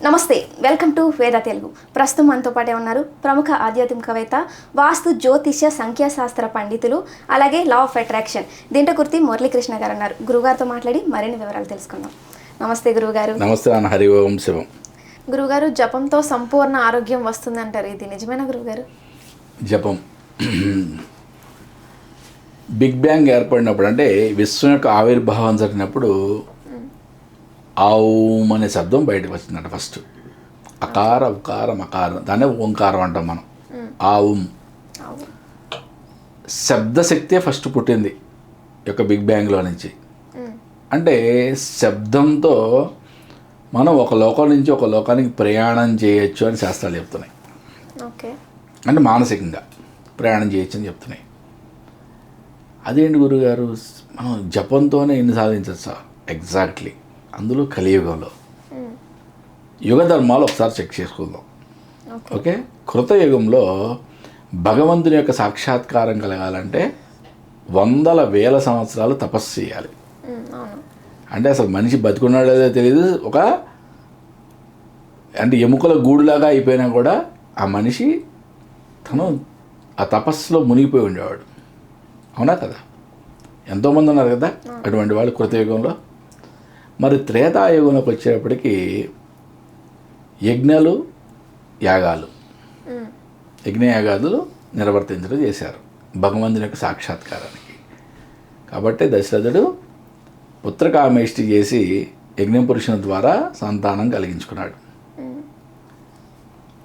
నమస్తే welcome to వేద తెలుగు. ప్రస్తుతం మనతో పాటే ఉన్నారు ప్రముఖ ఆధ్యాత్మికవేత్త వాస్తు జ్యోతిష్య సంఖ్యాశాస్త్ర పండితులు అలాగే లా ఆఫ్ అట్రాక్షన్ దీంట్లో కుర్తి మురళీకృష్ణ గారు ఉన్నారు గురుగారితో మాట్లాడి మరిన్ని వివరాలు తెలుసుకుందాం. నమస్తే గురువుగారు నమస్తే హరి ఓం శివం. గురుగారు జపంతో సంపూర్ణ ఆరోగ్యం వస్తుందంటారు. ఇది నిజమేనా గురుగారు? జపం. బిగ్ బ్యాంగ్ ఏర్పడినప్పుడు అంటే విశ్వం యొక్క ఆవిర్భావం జరిగినప్పుడు ఆవుం అనే శబ్దం బయటకు వచ్చిందంట ఫస్ట్ అకార ఉకారం అకారం. దాన్నే ఓంకారం అంటాం మనం. ఆవుం శబ్దశక్తే ఫస్ట్ పుట్టింది యొక్క బిగ్ బ్యాంగ్లో నుంచి. అంటే శబ్దంతో మనం ఒక లోకం నుంచి ఒక లోకానికి ప్రయాణం చేయొచ్చు అని శాస్త్రాలు చెప్తున్నాయి. ఓకే. అంటే మానసికంగా ప్రయాణం చేయొచ్చు అని చెప్తున్నాయి. అదేంటి గురుగారు? మనం జపంతోనే ఇన్ని సాధించచ్చా ఎగ్జాక్ట్లీ అందులో కలియుగంలో. యుగ ధర్మాలు ఒకసారి చెక్ చేసుకుందాం. ఓకే. కృతయుగంలో భగవంతుని యొక్క సాక్షాత్కారం కలగాలంటే వందల వేల సంవత్సరాలు తపస్సు చేయాలి. అంటే అసలు మనిషి బతుకున్నాడో లేదో తెలియదు ఒక అంటే ఎముకల గూడులాగా అయిపోయినా కూడా ఆ మనిషి తను ఆ తపస్సులో మునిగిపోయి ఉండేవాడు. అవునా కదా? ఎంతోమంది ఉన్నారు కదా? అటువంటి వాళ్ళు కృతయుగంలో మరి త్రేతాయుగంలోకి వచ్చేటప్పటికి యజ్ఞాలు యాగాలు. యజ్ఞయాగాదులు నిర్వర్తించడం చేశారు. భగవంతుని యొక్క సాక్షాత్కారానికి. కాబట్టి దశరథుడు పుత్రకామేష్టి చేసి యజ్ఞపురుషుని ద్వారా సంతానం కలిగించుకున్నాడు.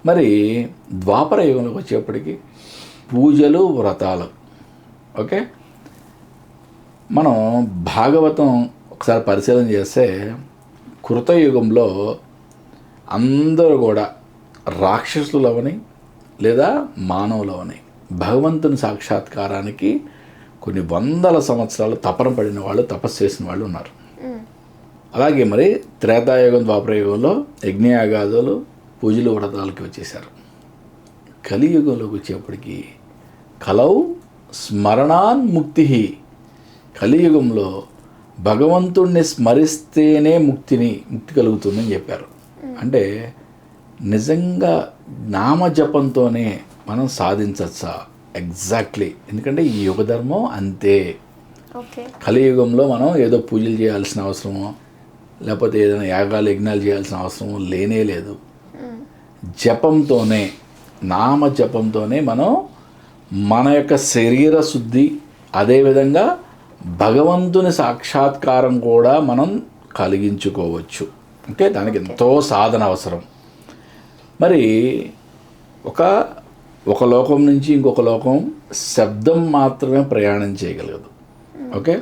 మరి ద్వాపర యుగంలోకి వచ్చేప్పటికి పూజలు వ్రతాలు. ఓకే? మనం భాగవతం ఒకసారి పరిశీలన చేస్తే కృతయుగంలో అందరూ కూడా రాక్షసులవని లేదా మానవులవని భగవంతుని సాక్షాత్కారానికి కొన్ని వందల సంవత్సరాలు తపన పడిన వాళ్ళు తపస్సు చేసిన వాళ్ళు ఉన్నారు. అలాగే మరి త్రేతాయుగం ద్వాపరయుగంలో యజ్ఞయాగాదులు పూజలు వ్రతాలకి వచ్చేసారు కలియుగంలోకి వచ్చేప్పటికి కలౌ స్మరణాన్ ముక్తి కలియుగంలో భగవంతుణ్ణి స్మరిస్తేనే ముక్తిని ముక్తి కలుగుతుందని చెప్పారు. అంటే నిజంగా నామజపంతోనే మనం సాధించచ్చా? ఎగ్జాక్ట్లీ. ఎందుకంటే ఈ యుగ ధర్మం అంతే. కలియుగంలో మనం ఏదో పూజలు చేయాల్సిన అవసరమో లేకపోతే ఏదైనా యాగాలు యజ్ఞాలు చేయాల్సిన అవసరమో లేనే లేదు. జపంతోనే నామ జపంతోనే మనం మన యొక్క శరీర శుద్ధి అదేవిధంగా భగవంతుని సాక్షాత్కారం కూడా మనం కలిగించుకోవచ్చు. అంటే దానికి ఎంతో సాధన అవసరం. మరి ఒక ఒక లోకం నుంచి ఇంకొక లోకం శబ్దం మాత్రమే ప్రయాణం చేయగలగదు. ఓకే?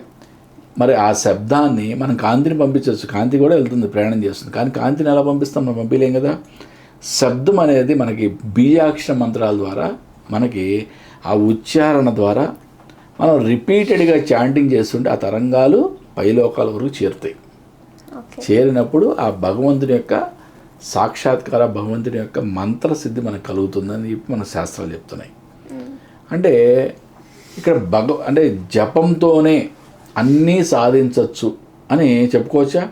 మరి ఆ శబ్దాన్ని మనం కాంతిని పంపించవచ్చు. కాంతి కూడా వెళ్తుంది ప్రయాణం చేస్తుంది. కానీ కాంతిని ఎలా పంపిస్తాం? మనం పంపించలేం కదా? శబ్దం అనేది మనకి బీజాక్షర మంత్రాల ద్వారా మనకి ఆ ఉచ్చారణ ద్వారా మనం రిపీటెడ్గా చాంటింగ్ చేస్తుంటే ఆ తరంగాలు పైలోకాల వరకు చేరుతాయి. చేరినప్పుడు ఆ భగవంతుని యొక్క సాక్షాత్కార భగవంతుని యొక్క మంత్రసిద్ధి మనకు కలుగుతుందని చెప్పి మన శాస్త్రాలు చెప్తున్నాయి. అంటే ఇక్కడ భగ అంటే జపంతోనే అన్నీ సాధించవచ్చు అని చెప్పుకోవచ్చా?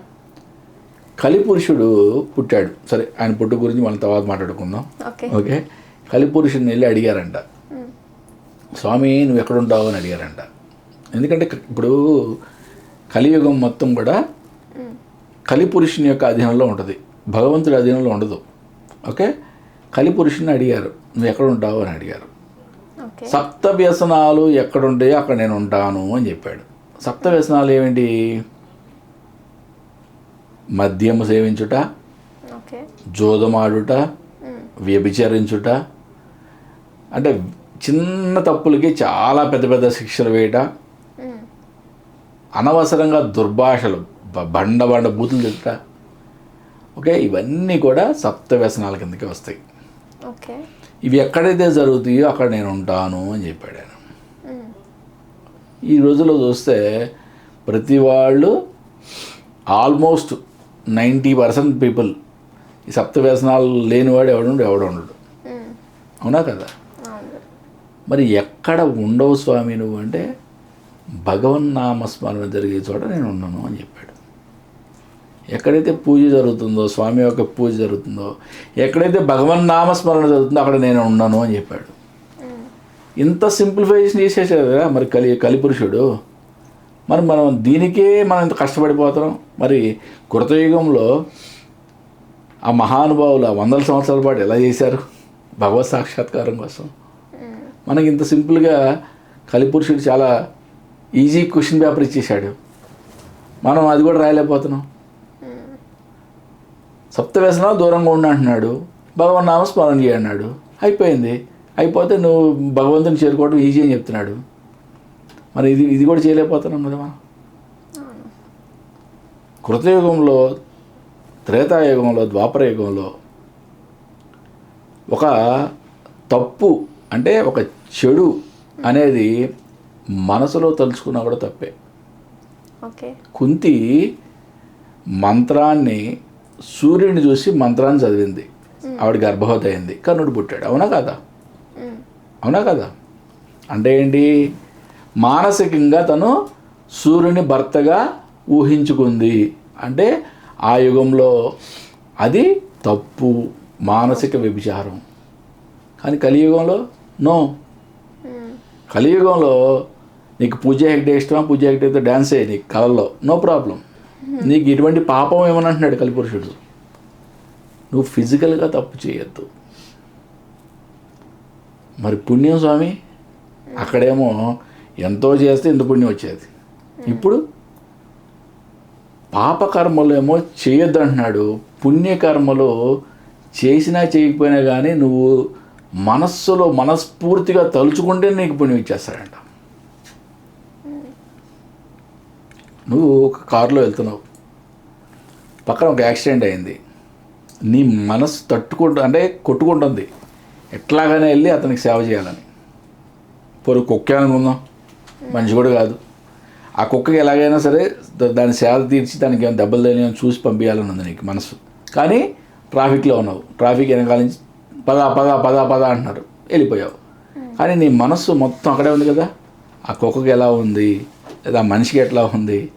కలిపురుషుడు పుట్టాడు. సరే ఆయన పుట్టు గురించి మనం తర్వాత మాట్లాడుకుందాం. ఓకే? కలిపురుషుడిని వెళ్ళి అడిగారంట. స్వామి నువ్వు ఎక్కడుంటావు అని అడిగారంట. ఎందుకంటే ఇప్పుడు కలియుగం మొత్తం కూడా కలిపురుషుని యొక్క అధీనంలో ఉంటుంది. భగవంతుడి అధీనంలో ఉండదు. ఓకే? కలిపురుషుని అడిగారు నువ్వు ఎక్కడ ఉంటావు అని అడిగారు. సప్త వ్యసనాలు ఎక్కడుంటాయో అక్కడ నేను ఉంటాను అని చెప్పాడు. సప్త వ్యసనాలు ఏమిటి? మద్యము సేవించుట జోదమాడుట వ్యభిచరించుట అంటే చిన్న తప్పులకి చాలా పెద్ద పెద్ద శిక్షలు వేయట. అనవసరంగా దుర్భాషలు బండ బండ బూతులు తిట్ట ఓకే ఇవన్నీ కూడా సప్త వ్యసనాల కిందకి వస్తాయి. ఇవి ఎక్కడైతే జరుగుతాయో అక్కడ నేను ఉంటాను అని చెప్పాడు ఆయన. ఈ రోజుల్లో చూస్తే ప్రతి వాళ్ళు ఆల్మోస్ట్ నైంటీ పర్సెంట్ పీపుల్ ఈ సప్త వ్యసనాలు లేనివాడు ఎవడు ఎవడు ఉండడు. అవునా కదా? మరి ఎక్కడ ఉండవు స్వామి నువ్వు అంటే భగవన్నామస్మరణ జరిగే చోట నేను ఉన్నాను అని చెప్పాడు. ఎక్కడైతే పూజ జరుగుతుందో స్వామి యొక్క పూజ జరుగుతుందో ఎక్కడైతే భగవన్ నామస్మరణ జరుగుతుందో అక్కడ నేను ఉన్నాను అని చెప్పాడు. ఇంత సింప్లిఫికేషన్ చేసేసాడు కదా మరి కలి కలిపురుషుడు. మరి మనం దీనికే మనం ఇంత కష్టపడిపోతున్నాం. మరి కృతయుగంలో ఆ మహానుభావులు ఆ వందల సంవత్సరాల పాటు ఎలా చేశారు? భగవత్ సాక్షాత్కారం కోసం. మనకి ఇంత సింపుల్గా కలిపురుషుడు చాలా ఈజీ క్వశ్చన్ పేపర్ ఇచ్చేసాడు మనం అది కూడా రాయలేకపోతున్నాం. సప్త వ్యసనాలు దూరంగా ఉండి అంటున్నాడు. భగవన్ నామ స్మరణ అయిపోయింది. అయిపోతే నువ్వు భగవంతుని చేరుకోవడం ఈజీ అని చెప్తున్నాడు. మరి ఇది ఇది కూడా చేయలేకపోతున్నాం కదా మనం. కృతయుగంలో త్రేతాయుగంలో ద్వాపరయుగంలో ఒక తప్పు అంటే ఒక చెడు అనేది మనసులో తలుచుకున్నా కూడా తప్పే. కుంతి మంత్రాన్ని సూర్యుడిని చూసి మంత్రాన్ని చదివింది. ఆవిడ గర్భవతి అయింది కర్ణుడు పుట్టాడు. అవునా కదా? అవునా కదా? అంటే ఏంటి? మానసికంగా తను సూర్యుని భర్తగా ఊహించుకుంది. అంటే ఆ యుగంలో అది తప్పు మానసిక వ్యభిచారం. కానీ కలియుగంలో నో. కలియుగంలో నీకు పూజ హెగ్డే ఇష్టమా? పూజ హెగ్డేతో డ్యాన్స్ అయ్యి నీకు కళల్లో. నో ప్రాబ్లం నీకు ఇటువంటి పాపం ఏమని అంటున్నాడు కలిపురుషుడు? నువ్వు ఫిజికల్గా తప్పు చేయొద్దు. మరి పుణ్యం స్వామి? అక్కడేమో ఎంతో చేస్తే ఇంత పుణ్యం వచ్చేది. ఇప్పుడు పాపకర్మలు ఏమో చేయొద్దు అంటున్నాడు. పుణ్యకర్మలు చేసినా చేయకపోయినా కానీ నువ్వు మనస్సులో మనస్ఫూర్తిగా తలుచుకుంటే నీకు పుణ్యం ఇచ్చేస్తాడంట. నువ్వు ఒక కారులో వెళ్తున్నావు. పక్కన ఒక యాక్సిడెంట్ అయింది. నీ మనసు తట్టుకుంటు అంటే కొట్టుకుంటుంది. ఎట్లాగైనా వెళ్ళి అతనికి సేవ చేయాలని. పొరు కుక్క అనుకుందాం. మనిషి కూడా కాదు. ఆ కుక్కకి ఎలాగైనా సరే దాని సేవ తీర్చి దానికి ఏమైనా దెబ్బలు తెలియని చూసి పంపించాలని ఉంది నీకు మనసు కానీ ట్రాఫిక్లో ఉన్నావు. ట్రాఫిక్ వెనకాల నుంచి పద పద పద పద అంటున్నారు. వెళ్ళిపోయావు. కానీ నీ మనస్సు మొత్తం అక్కడే ఉంది కదా. ఆ కుక్కకి ఎలా ఉంది? లేదా ఆ మనిషికి ఎట్లా ఉంది?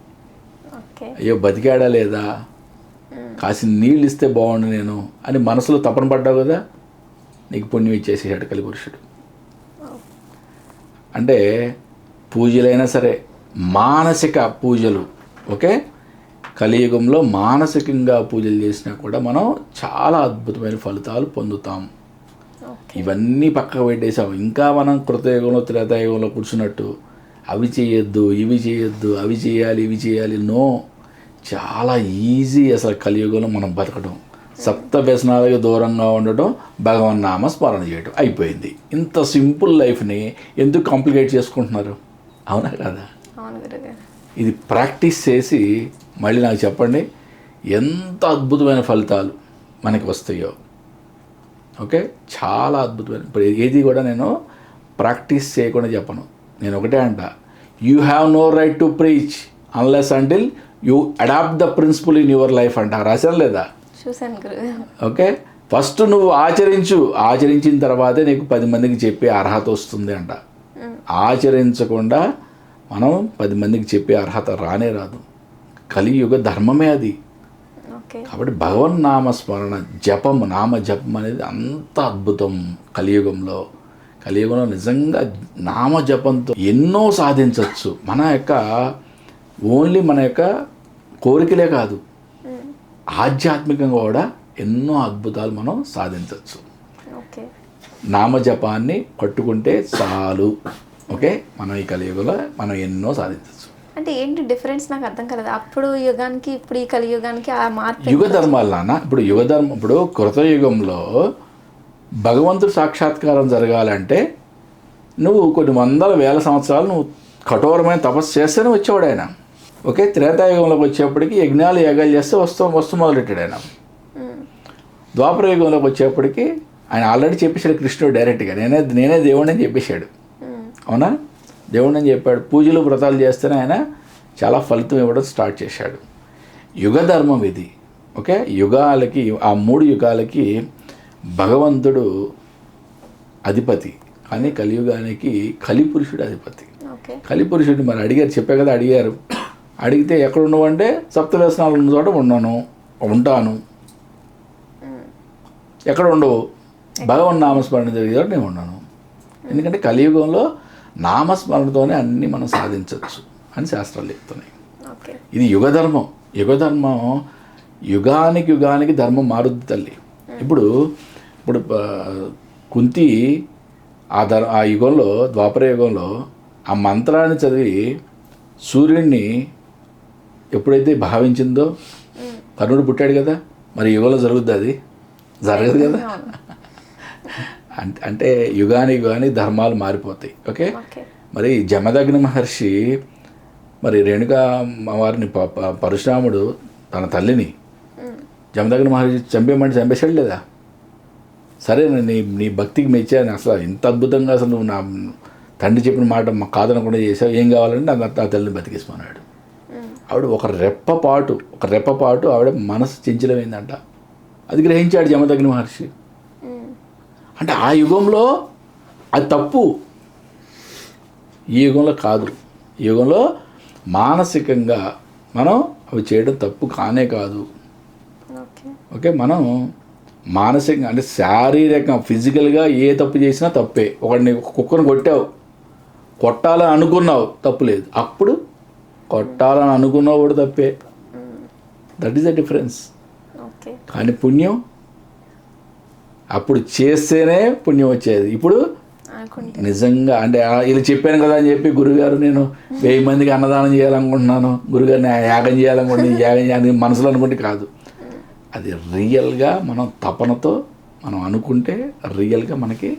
అయ్యో బతికాడా లేదా? కాసిన నీళ్ళు ఇస్తే బాగుండు నేను అని మనసులో తపన పడ్డావు కదా. నీకు పుణ్యం ఇచ్చేసేసాడు కలిపురుషుడు. అంటే పూజలైనా సరే మానసిక పూజలు ఓకే? కలియుగంలో మానసికంగా పూజలు చేసినా కూడా మనం చాలా అద్భుతమైన ఫలితాలు పొందుతాం. ఇవన్నీ పక్కకు పెట్టేసాం ఇంకా మనం కృతయుగంలో త్రేతాయుగంలో కూర్చున్నట్టు అవి చేయొద్దు ఇవి చేయొద్దు అవి చేయాలి ఇవి చేయాలి. నో. చాలా ఈజీ అసలు కలియుగంలో మనం బతకడం. సప్త వ్యసనాలకు దూరంగా ఉండటం భగవన్ నామ స్మరణ చేయడం అయిపోయింది. ఇంత సింపుల్ లైఫ్ని ఎందుకు కాంప్లికేట్ చేసుకుంటున్నారు? అవునా కదా? ఇది ప్రాక్టీస్ చేసి మళ్ళీ నాకు చెప్పండి ఎంత అద్భుతమైన ఫలితాలు మనకి వస్తాయో. ఓకే? చాలా అద్భుతమైన ఇప్పుడు ఏది కూడా నేను ప్రాక్టీస్ చేయకుండా చెప్పను. నేను ఒకటే అంట you have no right to preach unless until you adopt the principle in your life అంట. రాశాను లేదా? ఓకే? ఫస్ట్ నువ్వు ఆచరించు ఆచరించిన తర్వాతే నీకు పది మందికి చెప్పే అర్హత వస్తుంది అంట. ఆచరించకుండా మనం పది మందికి చెప్పే అర్హత రానే రాదు. కలియుగ ధర్మమే అది. కాబట్టి భగవన్ నామ స్మరణ జపం నామ జపం అనేది అంత అద్భుతం కలియుగంలో. కలియుగంలో నిజంగా నామ జపంతో ఎన్నో సాధించవచ్చు మన యొక్క ఓన్లీ మన యొక్క కోరికలే కాదు. ఆధ్యాత్మికంగా కూడా ఎన్నో అద్భుతాలు మనం సాధించవచ్చు నామజపాన్ని పట్టుకుంటే చాలు. ఓకే? మనం ఈ కలియుగంలో మనం ఎన్నో సాధించవచ్చు అంటే ఏంటి డిఫరెన్స్? నాకు అర్థం కాలేదు. అప్పుడు యుగానికి ఇప్పుడు ఈ కలియుగానికి ఆ మార్పు యుగ ధర్మాలు నాన్న ఇప్పుడు యుగ ధర్మం ఇప్పుడు కృతయుగంలో భగవంతుడు సాక్షాత్కారం జరగాలంటే నువ్వు కొన్ని వందల వేల సంవత్సరాలు నువ్వు కఠోరమైన తపస్సు చేస్తేనే వచ్చేవాడు ఆయన. ఓకే? త్రేతాయుగంలోకి వచ్చేప్పటికి యజ్ఞాలు యాగాలు చేస్తే వస్తూ వస్తూ మొదలెట్టాడు ఆయన. ద్వాపర యుగంలోకి వచ్చేప్పటికి ఆయన ఆల్రెడీ చెప్పేశాడు కృష్ణుడు డైరెక్ట్గా. నేనే నేనే దేవుడిని అని చెప్పేశాడు. అవునా? దేవుడిని అని చెప్పాడు పూజలు వ్రతాలు చేస్తేనే ఆయన చాలా ఫలితం ఇవ్వడం స్టార్ట్ చేశాడు. యుగ ధర్మం ఇది ఓకే? యుగాలకి ఆ మూడు యుగాలకి భగవంతుడు అధిపతి కానీ కలియుగానికి కలిపురుషుడు అధిపతి. కలిపురుషుడు మరి అడిగారు చెప్పే కదా అడిగారు. అడిగితే ఎక్కడ అంటే సప్త వ్యసనాలు ఉన్న చోట ఉన్నాను ఉంటాను. ఎక్కడ ఉండవు? భగవన్ నామస్మరణ జరిగే చోట నేను ఉన్నాను. ఎందుకంటే కలియుగంలో నామస్మరణతోనే అన్నీ మనం సాధించవచ్చు అని శాస్త్రాలు చెప్తున్నాయి. ఇది యుగధర్మం యుగధర్మం యుగానికి యుగానికి ధర్మం మారుద్ది తల్లి. ఇప్పుడు ఇప్పుడు ఆ, కుంతి ఆ ధర్ ఆ యుగంలో ద్వాపర యుగంలో ఆ మంత్రాన్ని చదివి సూర్యుడిని ఎప్పుడైతే భావించిందో కర్ణుడు పుట్టాడు కదా. మరి యుగంలో జరుగుద్ది అది? జరగదు కదా. అంటే యుగానికి యుగానికి ధర్మాలు మారిపోతాయి. ఓకే? మరి జమదగ్ని మహర్షి మరి రేణుకా ప- పరశురాముడు తన తల్లిని జమదగ్ని మహర్షి చంపేయమంటే చంపేశాడు లేదా సరే నీ నీ భక్తికి మెచ్చాను అసలు ఇంత అద్భుతంగా అసలు నువ్వు నా తండ్రి చెప్పిన మాట మా కాదనకుండా చేసావు. ఏం కావాలంటే నా నా తల్లిని బతికేసుకున్నాడు ఆవిడ ఒక రెప్పపాటు ఒక రెప్పపాటు ఆవిడ మనసు చెంచలమైందంట అది గ్రహించాడు జమదగ్ని మహర్షి. అంటే ఆ యుగంలో అది తప్పు. ఈ యుగంలో కాదు. ఈ యుగంలో మానసికంగా మనం అవి చేయడం తప్పు కానే కాదు. ఓకే. మనం మానసికంగా అంటే శారీరకంగా ఫిజికల్గా ఏ తప్పు చేసినా తప్పే. ఒకడిని ఒక కుక్కను కొట్టావు. కొట్టాలని అనుకున్నావు తప్పు లేదు. అప్పుడు కొట్టాలని అనుకున్నావు కూడా తప్పే దట్ ఈస్ ద డిఫరెన్స్ కానీ పుణ్యం అప్పుడు చేస్తేనే పుణ్యం వచ్చేది. ఇప్పుడు నిజంగా అంటే ఇలా చెప్పాను కదా అని చెప్పి గురుగారు నేను వెయ్యి మందికి అన్నదానం చేయాలనుకుంటున్నాను. గురుగారిని యాగం చేయాలనుకుంటున్నాను యాగం చేయాలని మనసులో అనుకుంటే కాదు. అది రియల్గా మనం తపనతో మనం అనుకుంటే రియల్గా మనకి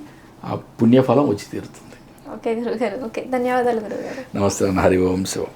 ఆ పుణ్యఫలం వచ్చి తీరుతుంది. ఓకే గురుగారు ఓకే. ధన్యవాదాలు గురుగారు. నమస్తే హరి ఓం శివం.